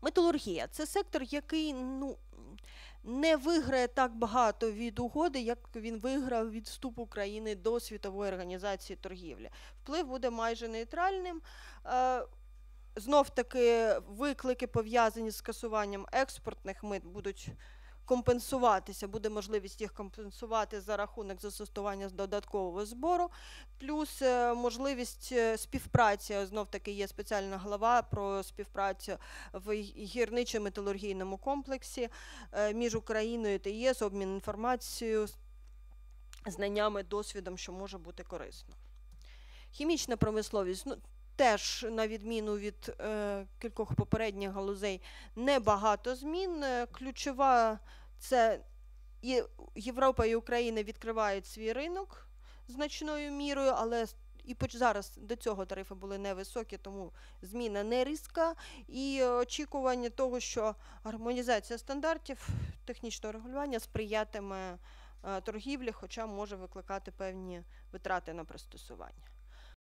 Металургія це сектор, який ну, не виграє так багато від угоди, як він виграв від вступу країни до Світової організації торгівлі. Вплив буде майже нейтральним. Е, Знов таки виклики пов'язані з скасуванням експортних мит будуть компенсуватися, буде можливість їх компенсувати за рахунок застосування з додаткового збору, плюс е, можливість е, співпраці. Знов таки є спеціальна глава про співпрацю в гірничо-металургійному комплексі е, між Україною та ЄС, обмін інформацією, знаннями, досвідом, що може бути корисно. Хімічна промисловість. Ну, Теж, на відміну від е, кількох попередніх галузей, небагато змін. Е, Ключова це Європа і Україна відкривають свій ринок значною мірою, але і зараз до цього тарифи були невисокі, тому зміна не різка. І очікування того, що гармонізація стандартів технічного регулювання сприятиме е, торгівлі, хоча може викликати певні витрати на пристосування.